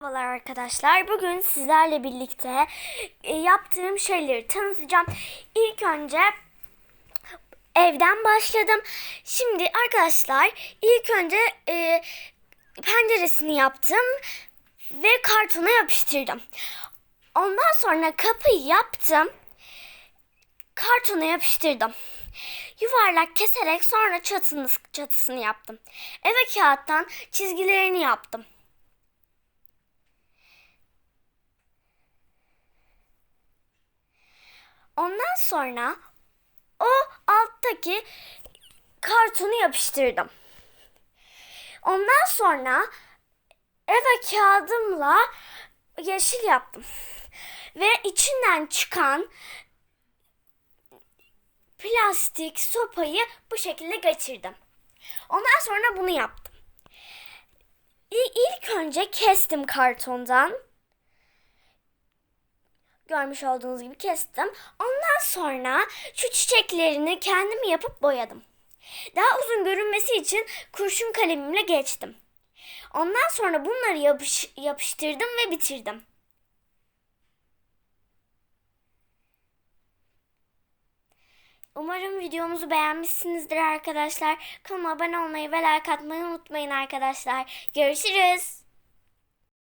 Merhabalar arkadaşlar. Bugün sizlerle birlikte e, yaptığım şeyleri tanıtacağım. İlk önce evden başladım. Şimdi arkadaşlar ilk önce e, penceresini yaptım ve kartona yapıştırdım. Ondan sonra kapıyı yaptım. Kartona yapıştırdım. Yuvarlak keserek sonra çatını, çatısını yaptım. Eve kağıttan çizgilerini yaptım. Ondan sonra o alttaki kartonu yapıştırdım. Ondan sonra eve kağıdımla yeşil yaptım. Ve içinden çıkan plastik sopayı bu şekilde geçirdim. Ondan sonra bunu yaptım. İlk önce kestim kartondan görmüş olduğunuz gibi kestim. Ondan sonra şu çiçeklerini kendim yapıp boyadım. Daha uzun görünmesi için kurşun kalemimle geçtim. Ondan sonra bunları yapış, yapıştırdım ve bitirdim. Umarım videomuzu beğenmişsinizdir arkadaşlar. Kanalıma abone olmayı ve like atmayı unutmayın arkadaşlar. Görüşürüz.